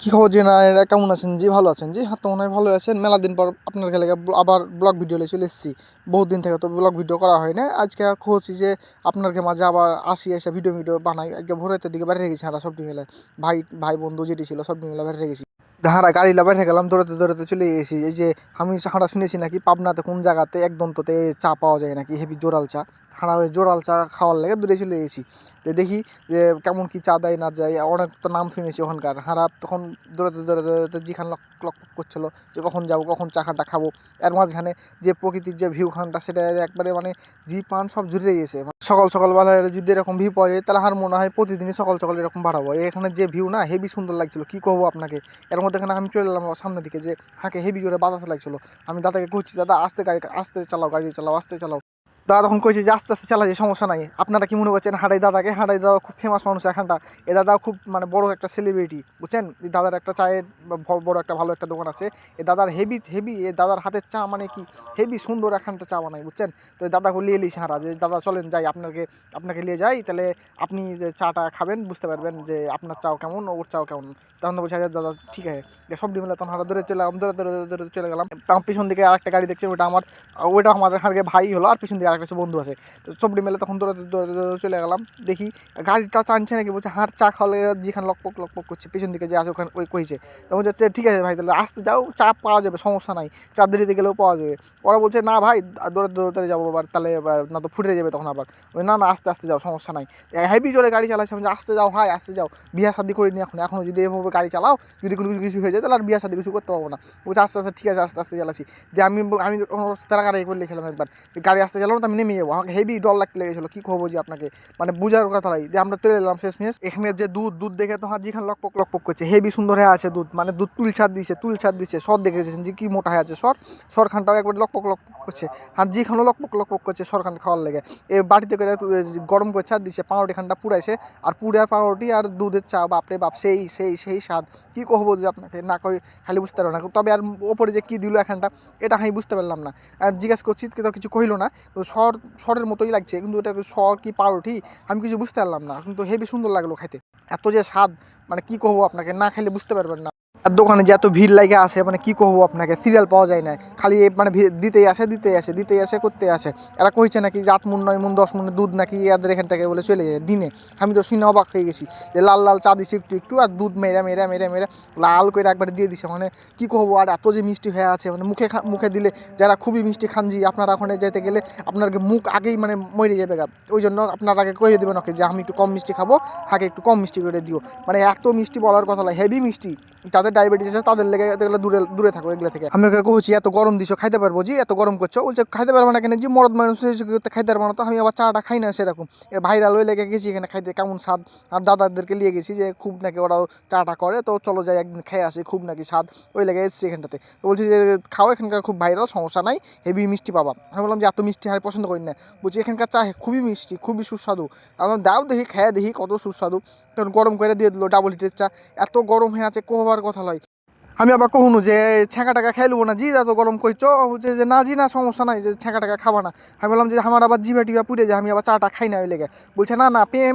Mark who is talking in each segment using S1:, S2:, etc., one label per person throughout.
S1: কি খবর? জি না, এরা কেমন আছেন? জি, ভালো আছেন। জি হ্যাঁ তো মনে হয় ভালো আছেন। মেলা দিন পর আপনার খেলে আবার ব্লগ ভিডিও নিয়ে চলে এসেছি। বহুত দিন থেকে তো ব্লগ ভিডিও করা হয় না। আজকে খুঁজছি যে আপনার মাঝে আবার আসি, এসে ভিডিও ভিডিও বানাই। আজকে ভোরের দিকে বাইরে রেখেছি আমরা সব মিলে। ভাই ভাই, বন্ধু যেটি ছিল সব মিলে বাইরে রেখেছি হাঁড়া গাড়ি বাইরে গেলাম, দৌড়াতে দৌড়াতে চলে এসেছি। এই যে, আমি হাঁড়া শুনেছি নাকি, পাবনাতে কোন জায়গাতে একদম তোতে চা পাওয়া যায় নাকি, হেভি জোরাল চা। হাঁড়া ওই জোরাল চা খাওয়ার লেগে দূরে চলে গেছি। তো দেখি যে কেমন কি চা দেয় না যায়। অনেক তো নাম শুনেছি ওখানকার। হাঁড়া তখন দৌড়াতে দৌড়াতে দৌড়াতে জিখান লক লক করছিল যে কখন যাব, কখন চা খানটা খাব। এর মাঝখানে যে প্রকৃতির যে ভিউ খানটা সেটা একবারে মানে জি পান সব জুড়ে গেছে। সকাল সকাল বেলা যদি এরকম ভিউ পাওয়া যায়, তাহলে আমার মনে হয় প্রতিদিনই সকাল সকাল এরকম বাড়াবো। এখানে যে ভিউ না হেভি সুন্দর লাগছিল। কি করব আপনাকে? এর মধ্যে এখানে আমি চলে এলাম সামনের দিকে যে হাঁকে হেভি জোরে বাতাস লাগছিল। আমি দাদাকে খুঁজছি দাদা, আস্তে গাড়ি, আস্তে চালাও, গাড়ি চালাও, আস্তে চালাও। দাদা তখন কইছে যে আস্তে আস্তে চালাচ্ছে সমস্যা নাই। আপনারা কি মনে করছেন হাড়াই দাদাকে? হাড়াই দাদা খুব ফেমাস মানুষ এখানটা। এ দাদা খুব মানে বড় একটা সেলিব্রিটি বুঝছেন? এই দাদার একটা চায়ের বড় একটা ভালো একটা দোকান আছে। এ দাদার হেভি হেভি এ দাদার হাতের চা মানে কি? হেভি সুন্দর এখানটা চা বানায়, বুঝছেন? তো এই দাদাকে নিয়ে এলিস হাঁড়া যে দাদা চলেন, যাই, আপনাকে আপনাকে নিয়ে যাই, তাহলে আপনি যে চাটা খাবেন, বুঝতে পারবেন যে আপনার চাও কেমন, ওর চাও কেমন। তখন তো বলছে "আচ্ছা দাদা, ঠিক আছে। সব মিলে তখন হাঁটা ধরে চলে গেলাম ধরে ধরে ধরে চলে গেলাম। পিছন দিকে আরেকটা গাড়ি দেখছি ওটা আমার, ওইটা আমার হারকে ভাই হলো, আর পিছন দিকে আরেকটা সে বন্ধু আছে। তো সবটি মেলে তখন দৌড়াতে দৌড়াতে চলে গেলাম। দেখি গাড়িটা টানছে নাকি বলছে হাঁট চা খাওয়ালে যেখানে লকপক লকপক করছে পিছন দিকে যে আছে ওখানে ওই কইছে। তো বলছে "আচ্ছা, ঠিক আছে ভাই তাহলে আসতে যাও চা পাওয়া যাবে সমস্যা নাই। চা দেরিতে গেলেও পাওয়া যাবে। ওরা বলছে না ভাই দৌড়াতে দৌড়াতে যাব আবার তাহলে না তো ফুটে যাবে তখন আবার। ওই না না আস্তে আস্তে যাও সমস্যা নাই। হেভি জোরে গাড়ি চালাচ্ছে আমি আসতে যাও ভাই আসতে যাও। বিয়া শাদি করিনি এখন এখনও যদি এভাবে গাড়ি চালাও যদি কোনো কিছু হয়ে যায় তাহলে আর বিয়া শাদি কিছু করতে পারব না। বলছে আস্তে আস্তে ঠিক আছে আস্তে আস্তে চালাচ্ছি। যে আমি আমি তারা গাড়ি করলেছিলাম একবার। গাড়ি আসতে চালাম তো আমি নেমে যাব। আমাকে হেভি ডর লাগতে লেগেছিলো। কী খবর যে আপনাকে? মানে বুঝার কথা নাই। যে আমরা চলে এলাম শেষ মেশ এখানে যে দুধ দুধ দেখে তো হাত যেখানে লকপক লকপক করছে। হেভি সুন্দর হয়ে আছে দুধ। মানে দুধ তুল ছাড় দিছে, তুল ছাড় দিছে। সর দেখেছেন যে কি মোটা হয়ে আছে সর। সরখানটাও একবার লকপক লকপক করছে। আর যেখানে লকপক লকপক করছে সরখান খাওয়ার লেগে। এ বাড়িতে করে গরম করে ছাড় দিছে, পাউরুটি খানটা পুড়াইছে। আর পুড়ে আর পাউরুটি আর দুধের চা, বাপরে বাপ, সেই সেই সেই স্বাদ। কি কহবো যে আপনাকে? না কই খালি বুঝতে পারব না। তবে আর ওপরে যে কী দিল এখানটা, এটা আমি বুঝতে পারলাম না। আর জিজ্ঞেস করছি, কিন্তু কিছু কইলো না। তো স্বর স্বরের মতোই লাগছে। কিন্তু এটা স্বর কি পাউরুটি? আমি কিছু বুঝতে পারলাম না। কিন্তু হেবি সুন্দর লাগল খাইতে। এত যে স্বাদ মানে কি কহবো আপনাকে? না খেলে বুঝতে পারবেন না। আর দোকানে যে এত ভিড় লাগে আসে মানে কি কহবো আপনাকে? সিরিয়াল পাওয়া যায় না। খালি মানে দিতেই আসে দিতেই আসে দিতেই আসে করতে আসে। এরা কইছে নাকি যে আট মুন, নয় মুন, দশ মুনের দুধ নাকি এদের এখান থেকে বলে চলে যায় দিনে। আমি তো শুনে অবাক হয়ে গেছি যে লাল লাল চা দিছে একটু একটু আর দুধ মেরা, মেরে মেরে মেরে লাল করে একবার দিয়ে দিছে। মানে কি কহবো আর এত যে মিষ্টি হয়ে আছে মানে মুখে মুখে দিলে যারা খুবই মিষ্টি খানজি আপনারা ওখানে যেতে গেলে আপনার মুখ আগেই মানে মরে যাবে গা। ওই জন্য আপনার আগে কয়ে দেবেন ওকে যে আমি একটু কম মিষ্টি খাব, আগে একটু কম মিষ্টি করে দিও। মানে এত মিষ্টি বলার কথা নয় হেভি মিষ্টি। যাদের ডায়াবেটিস আছে, তাদের লেগে এগুলো দূরে দূরে থাকো, এগুলো থেকে। আমি ওকে কইছি এত গরম দিছো, খাইতে পারব? জি, এত গরম করছ? বলছে, খাইতে পারব না কেন? যে মরদ মানুষ খাইতে পারব না তো, আমি আবার চাটা খাই না সেরকম। ভাইরাল হয়ে লেগে গেছি, এখানে খাইতে কেমন স্বাদ? আর দাদাদেরকে নিয়ে গেছি যে, খুব নাকি ওরাও চাটা করে, তো চলো যাই, একদিন খেয়ে আসি, খুব নাকি স্বাদ। ওই লেগে এসেছি এখানটাতে। তো বলছি যে, খাও, এখানকার খুব ভাইরাল, সমস্যা নাই, হেভি মিষ্টি পাবা। আমি বললাম যে, এত মিষ্টি আমি পছন্দ করি না। বলছি, এখানকার চা খুবই মিষ্টি, খুবই সুস্বাদু। আমার দাও দেখি, খেয়ে দেখি কত সুস্বাদু। তখন গরম করে দিয়ে দিল ডাবল হিটের চা এত গরম হয়ে আছে কোহবার কথা লয়। আমি আবার কহুনু যে ছ্যাঁকা টাকা খাই লবো না, জি এত গরম করছ বলছে যে, না, জি, না, সমস্যা নাই, যে, ছ্যাঁকা টাকা খাবা না। আমি বললাম যে, আমার আবার জিভা টিভা পুড়ে যায়, আমি আবার চাটা খাই না ওই লেগে। বলছে, না না পেয়ে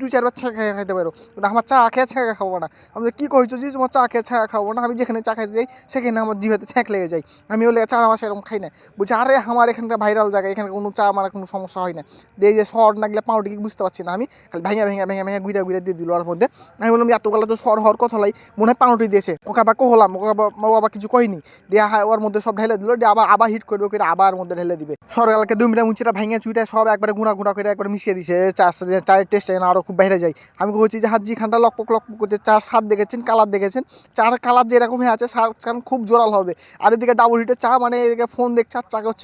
S1: দু চারবার ছ্যাঁকা খাইতে পারো। কিন্তু আমার চা খেয়ে ছ্যাঁকা খাব না। আমি কী কইছো জি, তোমার চা খেয়ে ছ্যাঁকা খাব না? আমি যেখানে চা খাইতে যাই, সেখানে আমার জিভাতে ছ্যাঁক লেগে যায়। আমি ওই লেগে চা আমার সেরকম খাই না। বলছে, আরে, আমার এখানকার ভাইরাল জায়গা, এখানে কোনো চা আমার কোনো সমস্যা হয় না। দিয়ে যে শহর না গেলে পাউডি কি বুঝতে পারছি না আমি, খালি ভেঙে ভেঙে ভেঙে ভেঙে গুইরা গুইরা দিয়ে দিল ওর মধ্যে। আমি বললাম এতগুলো তো সর হওয়ার কথা লাই, মনে হয় পাউরুটি দিয়েছে। ওকে আবার কহলাম ও আবার ও আবার কিছু কইনি দিয়ে হ্যাঁ ওর মধ্যে সব ঢেলে দিল, দিয়ে আবার আবার হিট করবে, ওকে আবার মধ্যে ঢেলে দিবে। সরকালকে দুই মিনিট মুচিটা ভেঙে চুইটা সব একবারে গুঁড়া গুঁড়া করে একবার মিশিয়ে দিছে। চার চায়ের টেস্ট যেন আরও খুব বাইরে যায়। আমি বলছি যে হাজি খানটা লকপক লকপক করছে। চার সাত দেখেছেন কালার দেখেছেন। চার কালার যেরকম হয়ে আছে সার খান খুব জোরাল হবে। আর এদিকে ডাবল হিটে চা মানে এদিকে ফোন দেখছে, আর চা হচ্ছে